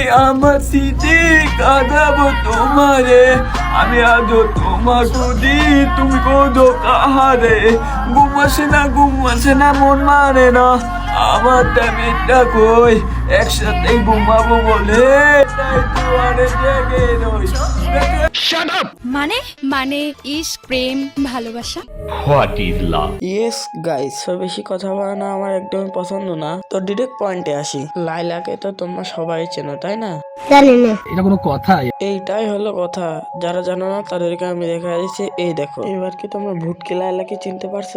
আমার স্মৃতি কাঁদাবো তোমারে, আমি আজও তোমার খুদি তুমি কোদো কাহারে? ঘুম আসে না, ঘুম আসে না, মন মারে না। আমার টাইমটা কই একসাথে ঘুমাবো বলে তাই দুয়ারে জেগে রই। মানে মানে ইস্ক প্রেম ভালোবাসা? What is love? Yes guys সব বেশি কথা বলা না আমার একদম পছন্দ না। তো ডিরেক্ট পয়েন্টে আসি। লাইলাকে তো তোমরা সবাই চেনো তাই না? এটা কোনো কথা? এইটাই হলো কথা। যারা জানো না তাদেরকে আমি দেখা দিচ্ছি। এই দেখো এবার কি তোমরা ভুটকি লাইলাকে চিনতে পারছ?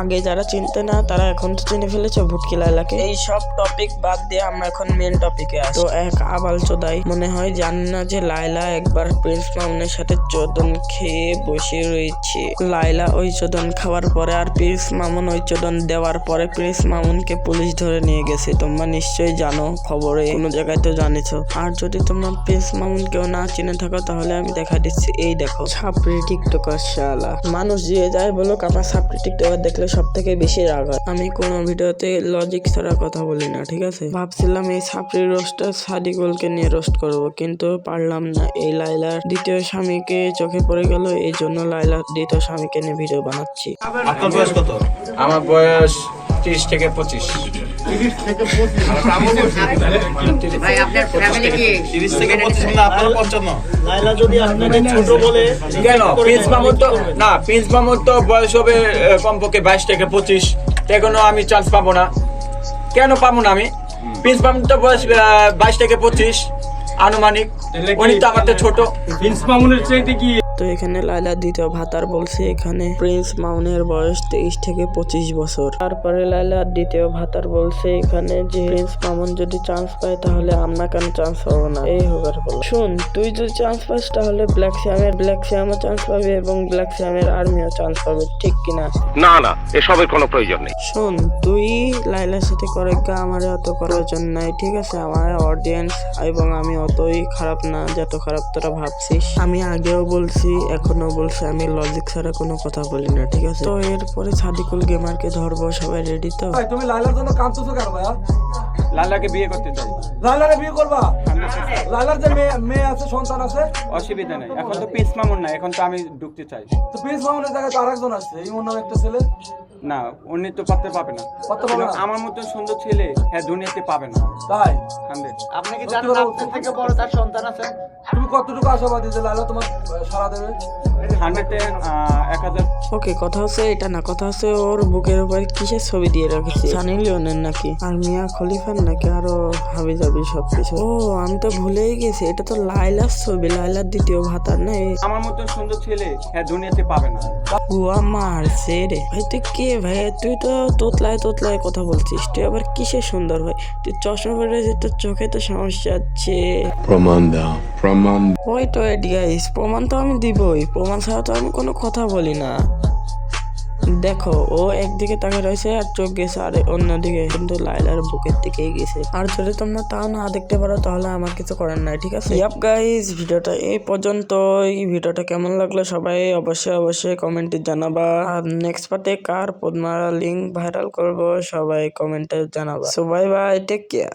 আগে যারা চিনতে না তারা এখন তো চিনে ফেলেছে ভুটকি লাইলাকে এই সব টপিক বাদ দিয়ে আমরা এখন মেন টপিকে আসি। তো এক আবাল চোদাই মনে হয় জানি না যে লাইলা একবার প্রিন্স মামুনের সাথে চোদন খেয়ে বসে রয়েছে। লাইলা ওই চোদন খাওয়ার পরে আর প্রিন্স মামুন ওই চোদন দেওয়ার পরে প্রিন্স মামুনকে পুলিশ ধরে নিয়ে গেছে। তোমরা নিশ্চয়ই জানো খবরে কোনো জায়গায় তো জানিছো। আর যদি তোমরা প্রিন্স মামুন কেউ না চিনে থাকো তাহলে আমি দেখা দিচ্ছি। এই দেখো ছাপড়ি টিকটকার শালা। মানুষ যে যায় বলুক আমার ছাপড়ি টিকটকার দেখলে সব থেকে বেশি রাগ হয়। আমি কোনো ভিডিওতে লজিক ছাড়া কথা বলি না ঠিক আছে? ভাবছিলাম এই ছাপড়ি রোস্টটা সাদিকুলকে নিয়ে রোস্ট করব কিন্তু পারলাম না। এই লাইলার দ্বিতীয় স্বামীকে চোখে পড়ে গেল এই জন্য লাইলা দ্বিতীয় স্বামীকে নিয়ে ভিডিও বানাচ্ছি। আপনার বয়স কত? আমার বয়স ত্রিশ থেকে পঁচিশ। কি ছোট প্রিন্স প্রিন্স হবে কমপক্ষে বাইশ থেকে পঁচিশ এখনও আমি চান্স পাবো না কেন পাবো না আমি প্রিন্স মামুর তো বয়স বাইশ থেকে পঁচিশ আনুমানিক তো আমার তো ছোট তো এখানে লাইলা দ্বিতীয় ভাতার বলছে এখানে প্রিন্স মাউনের বয়স তেইশ থেকে পঁচিশ বছর। তারপরে লাইলা দ্বিতীয় ভাতার বলছে এখানে যে প্রিন্স মামুন যদি চান্স পায় তাহলে আমরা কেন চান্স পাবো না? এই হোগার বল। শুন তুই যদি চান্স পাস তাহলে ব্ল্যাক শ্যামের ব্ল্যাক শ্যামও চান্স পাবে এবং ব্ল্যাক শ্যামের আর্মিও চান্স পাবে ঠিক কিনা? না না এসবের কোনো প্রয়োজন নেই। শোন তুই লাইলার সাথে করে গা আমার অত প্রয়োজন নাই ঠিক আছে? আমার অডিয়েন্স এবং আমি অতই খারাপ না যত খারাপ তোরা ভাবছিস। আমি আগেও বলছি এখনও বলছি আমি লজিক ছাড়া কোনো কথা বলি না ঠিক আছে? তো এরপরে সাদিকুল গেমারকে ধরবো সবাই রেডি তো? তুমি লাইলার জন্য কাঁদতেছো কেন ভাইয়া? লালাকে বিয়ে করতে চাই। লালারে বিয়ে করবা? লালার যে মেয়ে মেয়ে আছে সন্তান আছে? অসুবিধা নাই। এখন তো পিস মামুন না এখন তো আমি ঢুকতে চাই। তো পিস মামুনের জায়গায় তো আরেকজন আছে এই নামে একটা ছেলে। না উনি তো পাতে পাবে না। পাত্তা পাবে না? আমার মতন সুন্দর ছেলে হ্যাঁ দুনিয়াতে পাবে না। তাই? হান্ড্রেড আপনি কি জানেন আপনার থেকে বড় তার সন্তান আছে? তুমি কতটুকু আশাবাদী যে লাইলা তোমার সারা দেবে? ওকে কথা হচ্ছে এটা না কথা হচ্ছে ওর বুকের উপর কিসের ছবি দিয়ে রেখেছে? সানি লিওনের নাকি? আর মিয়া খলিফার নাকি আরও হাবি যাবি সবকিছু? ও আমি তো ভুলেই গেছি এটা তো লাইলার ছবি লাইলার দ্বিতীয় ভাতার না আমার মতন সুন্দর ছেলে হ্যাঁ দুনিয়াতে পাবে না। গুয়া মারছে রে। ভাই তুই কে ভাই তুই তো তোতলায় তোতলায় কথা বলছিস। তুই আবার কিসের সুন্দর ভাই? তুই চশমা পরে যে তোর চোখে তো সমস্যা আছে প্রমাণ দাও প্রমাণ ওই তো গাইস প্রমাণ তো আমি দিবই। প্রমাণ ছাড়া তো আমি কোনো কথা বলি না। দেখো, ও একদিকে তাকে রয়েছে আর চোখ গেছে, আর অন্যদিকে কিন্তু লাইলার বুকের দিকেই গেছে। আর যদি তোমরা তাও না দেখতে পারো, তাহলে আমার কিছু করার নাই, ঠিক আছে? ইয়াপ গাইস ভিডিওটা এই পর্যন্ত এই ভিডিওটা কেমন লাগল সবাই অবশ্যই অবশ্যই কমেন্টে জানাবা। আর নেক্সট পার্টে কার পদ্মারা লিঙ্ক ভাইরাল করব, সবাই কমেন্টে জানাবা। So bye bye take care